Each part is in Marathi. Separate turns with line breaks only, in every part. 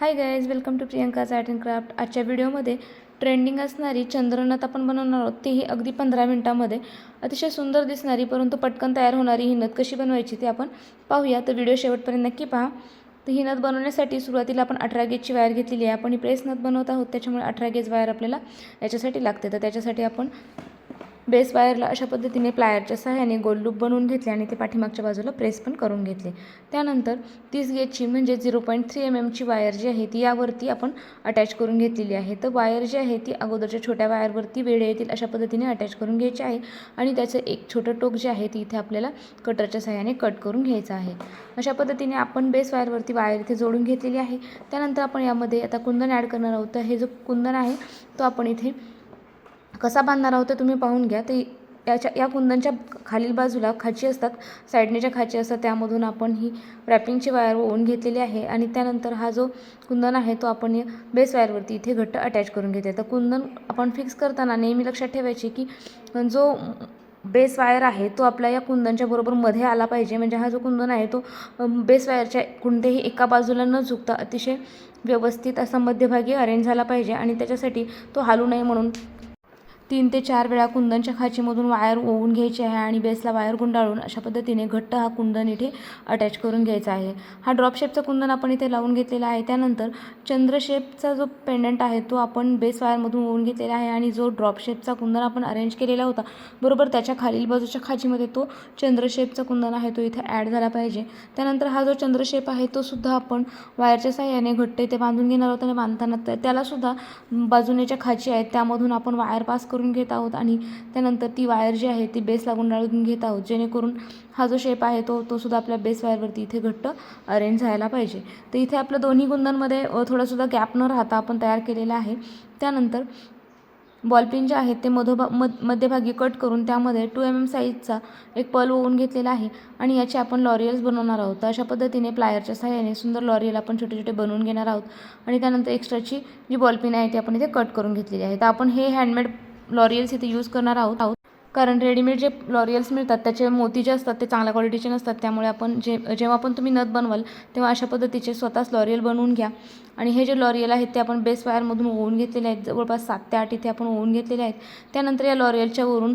Hi guys welcome to Priyanka's art and craft आजच्या व्हिडिओमध्ये ट्रेंडिंग असणारी चंद्रनाथ आपण बनवणार आहोत. तीही अगदी पंधरा मिनटामध्ये. अतिशय सुंदर दिसणारी परंतु पटकन तयार होणारी ही नथ कशी बनवायची ते आपण पाहूया. तर व्हिडिओ शेवटपर्यंत नक्की पहा. तर ही नथ बनवण्यासाठी सुरुवातीला आपण अठरा गेजची वायर घेतलेली आहे. आपण ही प्रेस नथ बनवत आहोत. त्याच्यामुळे अठरा गेज वायर आपल्याला याच्यासाठी लागते. तर त्याच्यासाठी आपण बेस वायरला अशा पद्धतीने प्लायरच्या सहाय्याने गोल लूप बनवून घेतले आणि ते पाठीमागच्या बाजूला प्रेस पण करून घेतले. त्यानंतर तीस गेजची म्हणजे झिरो पॉईंट थ्री एम एमची वायर जी आहे ती यावरती आपण अटॅच करून घेतलेली आहे. तर वायर जी आहे ती अगोदरच्या छोट्या वायरवरती वेळे येतील अशा पद्धतीने अटॅच करून घ्यायची आहे आणि त्याचं एक छोटं टोक जे आहे ती इथे आपल्याला कटरच्या सहाय्याने कट करून घ्यायचं आहे. अशा पद्धतीने आपण बेस वायरवरती वायर इथे जोडून घेतलेली आहे. त्यानंतर आपण यामध्ये आता कुंदन ॲड करणार आहोत. तर हे जो कुंदन आहे तो आपण इथे कसा बांधणार आहोत ते तुम्ही पाहून घ्या. ते याच्या या कुंदनच्या खालील बाजूला खाची असतात. साईडने ज्या खाची असतात त्यामधून आपण ही रॅपिंगची वायर ओवून घेतलेली आहे आणि त्यानंतर हा जो कुंदन आहे तो आपण या बेस वायरवरती इथे घट्ट अटॅच करून घेते तर कुंदन आपण फिक्स करताना नेहमी लक्षात ठेवायचे की जो बेस वायर आहे तो आपल्या या कुंदनच्या बरोबर मध्ये आला पाहिजे. म्हणजे हा जो कुंदन आहे तो बेस वायरच्या कोणत्याही एका बाजूला न चुकता अतिशय व्यवस्थित असा मध्यभागी अरेंज झाला पाहिजे आणि त्याच्यासाठी तो हालू नये म्हणून तीन ते चार वेळा कुंदनच्या खाचीमधून वायर ओवून घ्यायची आहे आणि बेसला वायर गुंडाळून अशा पद्धतीने घट्ट हा कुंदन इथे अटॅच करून घ्यायचा आहे. हा ड्रॉप शेपचा कुंदन आपण इथे लावून घेतलेला आहे. त्यानंतर चंद्र शेपचा जो पेंडंट आहे तो आपण बेस वायरमधून ओवून घेतलेला आहे आणि जो ड्रॉप शेपचा कुंदन आपण अरेंज केलेला होता बरोबर त्याच्या खालील बाजूच्या खाचीमध्ये तो चंद्र शेपचा कुंदन आहे तो इथे ॲड झाला पाहिजे. त्यानंतर हा जो चंद्र शेप आहे तो सुद्धा आपण वायरच्या साह्याने घट्ट इथे बांधून घेणार आहोत आणि बांधताना त्यालासुद्धा बाजूनेच्या खाची आहेत त्यामधून आपण वायर पास करून करून घेत आहोत आणि त्यानंतर ती वायर जी आहे ती बेसला गुंडाळून घेत आहोत. जेणेकरून हा जो शेप आहे तो तो सुद्धा आपल्या बेस वायरवरती इथे घट्ट अरेंज व्हायला पाहिजे. तर इथे आपलं दोन्ही गुंदांमध्ये थोडासुद्धा गॅप न राहता आपण तयार केलेला आहे. त्यानंतर बॉलपिन जे आहेत ते मधोभा मध मध्यभागी कट करून त्यामध्ये टू एम एम साईजचा एक पल ओवून घेतलेला आहे आणि याचे आपण लॉरियल्स बनवणार आहोत. तर अशा पद्धतीने प्लायरच्या सहाय्याने सुंदर लॉरियल आपण छोटे छोटे बनवून घेणार आहोत. आणि त्यानंतर एक्स्ट्राची जी बॉलपिन आहे ती आपण इथे कट करून घेतलेली आहे. तर आपण हे हँडमेड लॉरियल्स इथे यूज करणार आहोत. आहोत कारण रेडीमेड जे लॉरियल्स मिळतात त्याचे मोती जे असतात ते चांगल्या क्वालिटीचे नसतात. त्यामुळे आपण जे जेव्हा पण तुम्ही नथ बनवाल तेव्हा अशा पद्धतीचे स्वतःच लॉरियल बनवून घ्या. आणि हे जे लॉरियल आहेत ते आपण बेस वायरमधून ओवून घेतलेले आहेत. जवळपास सात ते आठ इथे आपण ओवून घेतलेले आहेत. त्यानंतर या लॉरियलच्या वरून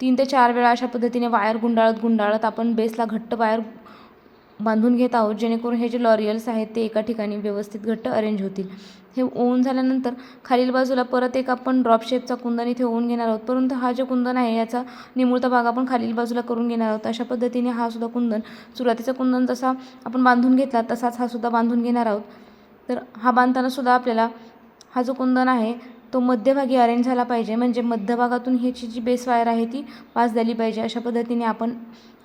तीन ते चार वेळा अशा पद्धतीने वायर गुंडाळत गुंडाळत आपण बेसला घट्ट वायर बांधून घेत आहोत जेणेकरून हे जे लॉरियल्स आहेत ते एका ठिकाणी व्यवस्थित घट्ट अरेंज होतील. हे ओवून झाल्यानंतर खालील बाजूला परत एक आपण ड्रॉप शेपचा कुंदन इथे ओवून घेणार आहोत. परंतु हा जो कुंदन आहे याचा निमुळता भाग आपण खालील बाजूला करून घेणार आहोत. अशा पद्धतीने हा सुद्धा कुंदन सुरुवातीचा कुंदन जसा आपण बांधून घेतला तसाच हा सुद्धा बांधून घेणार आहोत. तर हा बांधताना सुद्धा आपल्याला हा जो कुंदन आहे तो मध्यभागी अरेंज झाला पाहिजे. म्हणजे मध्यभागातून ह्याची जी बेस वायर आहे ती पास झाली पाहिजे. अशा पद्धतीने आपण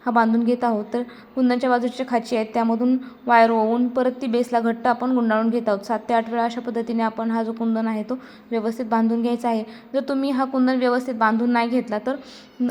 हा बांधून घेत आहोत. तर कुंदनच्या बाजूच्या खाची आहेत. त्यामधून वायर ओवून परत ती बेसला घट्ट आपण गुंडाळून घेत आहोत. सात ते आठ वेळा अशा पद्धतीने आपण हा जो कुंदन आहे तो व्यवस्थित बांधून घ्यायचा आहे. जर तुम्ही हा कुंदन व्यवस्थित बांधून नाही घेतला तर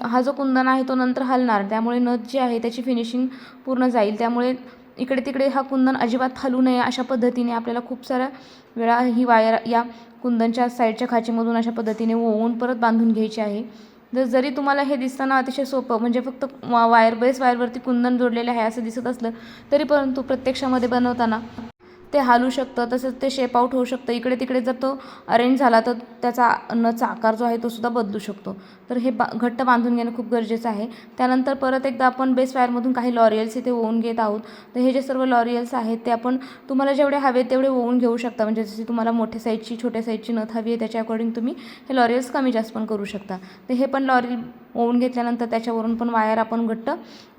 हा जो कुंदन आहे तो नंतर हलणार. त्यामुळे नथ जी आहे त्याची फिनिशिंग पूर्ण जाईल. त्यामुळे इकडे तिकडे हा कुंदन अजिबात हलू नये अशा पद्धतीने आपल्याला खूप साऱ्या वेळा ही वायर या कुंदनच्या साईडच्या खाचीमधून अशा पद्धतीने ओवून परत बांधून घ्यायची आहे. जर जरी तुम्हाला हे दिसताना अतिशय सोपं म्हणजे फक्त वायर बेस वायरवरती कुंदन जोडलेले आहे असं दिसत असलं तरी परंतु प्रत्यक्षामध्ये बनवताना ते हालू शकतं तसंच ते शेप आऊट होऊ शकतं. इकडे तिकडे जर तो अरेंज झाला तर त्याचा नचा आकार जो आहे तो सुद्धा बदलू शकतो. तर हे बा घट्ट बांधून घेणं खूप गरजेचं आहे. त्यानंतर परत एकदा आपण बेस वायरमधून काही लॉरियल्स इथे ओवून घेत आहोत. तर हे जे सर्व लॉरियल्स आहेत ते आपण तुम्हाला जेवढे हवे तेवढे ओवून घेऊ शकता. म्हणजे जसे तुम्हाला मोठ्या साईजची छोट्या साईजची नथ हवी आहे त्याच्या अकॉर्डिंग तुम्ही हे लॉरियल्स कमी जास्त पण करू शकता. तर हे पण लॉरियल ओवून घेतल्यानंतर त्याच्यावरून पण वायर आपण घट्ट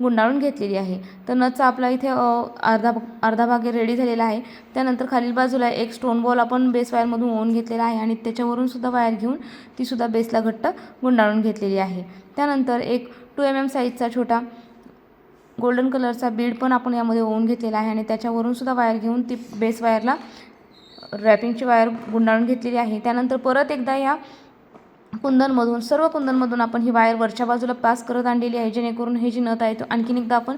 गुंडाळून घेतलेली आहे. तर नथचा आपला इथे अर्धा अर्धा भाग रेडी झालेला आहे. त्यानंतर खालील बाजूला एक स्टोन बॉल आपण बेस वायरमधून ओवून घेतलेला आहे आणि त्याच्यावरून सुद्धा वायर घेऊन तीसुद्धा बेसला घट्ट गुंडाळून घेतलेली आहे. त्यानंतर एक टू एम एम साईजचा छोटा गोल्डन कलरचा बीड पण आपण यामध्ये ओवून घेतलेला आहे आणि त्याच्यावरून सुद्धा वायर घेऊन ती बेस वायरला रॅपिंगची वायर गुंडाळून घेतलेली आहे. त्यानंतर परत एकदा या कुंदनमधून सर्व कुंदनमधून आपण ही वायर वरच्या बाजूला पास करत आणलेली आहे जेणेकरून हे जी नथ आहे तो आणखीन एकदा आपण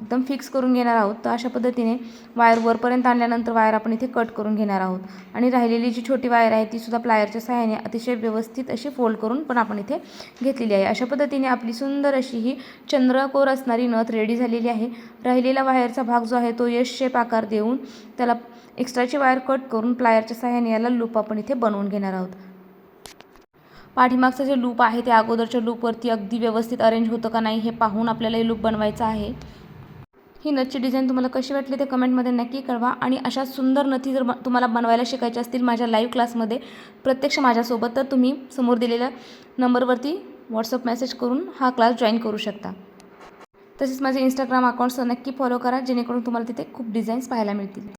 एकदम फिक्स करून घेणार आहोत. तर अशा पद्धतीने वायर वरपर्यंत आणल्यानंतर वायर आपण इथे कट करून घेणार आहोत. आणि राहिलेली जी छोटी वायर आहे ती सुद्धा प्लायरच्या सहाय्याने अतिशय व्यवस्थित अशी फोल्ड करून पण आपण इथे घेतलेली आहे. अशा पद्धतीने आपली सुंदर अशी ही चंद्रकोर असणारी नथ रेडी झालेली आहे. राहिलेला वायरचा भाग जो आहे तो यश शेप आकार देऊन त्याला एक्स्ट्राची वायर कट करून प्लायरच्या सहाय्याने याला लूप आपण इथे बनवून घेणार आहोत. पाठीमागचं जे लूप आहे ते अगोदरच्या लूपवरती अगदी व्यवस्थित अरेंज होतं का नाही हे पाहून आपल्याला हे लूप बनवायचं आहे. ही नथची डिझाईन तुम्हाला कशी वाटली ते कमेंटमध्ये नक्की कळवा आणि अशा सुंदर नथी जर तुम्हाला बनवायला शिकायच्या असतील माझ्या लाईव्ह क्लासमध्ये प्रत्यक्ष माझ्यासोबत तर तुम्ही समोर दिलेल्या नंबरवरती व्हॉट्सअप मेसेज करून हा क्लास जॉईन करू शकता. तसेच माझे इंस्टाग्राम अकाउंट्स नक्की फॉलो करा जेणेकरून तुम्हाला तिथे खूप डिझाईन्स पाहायला मिळतील.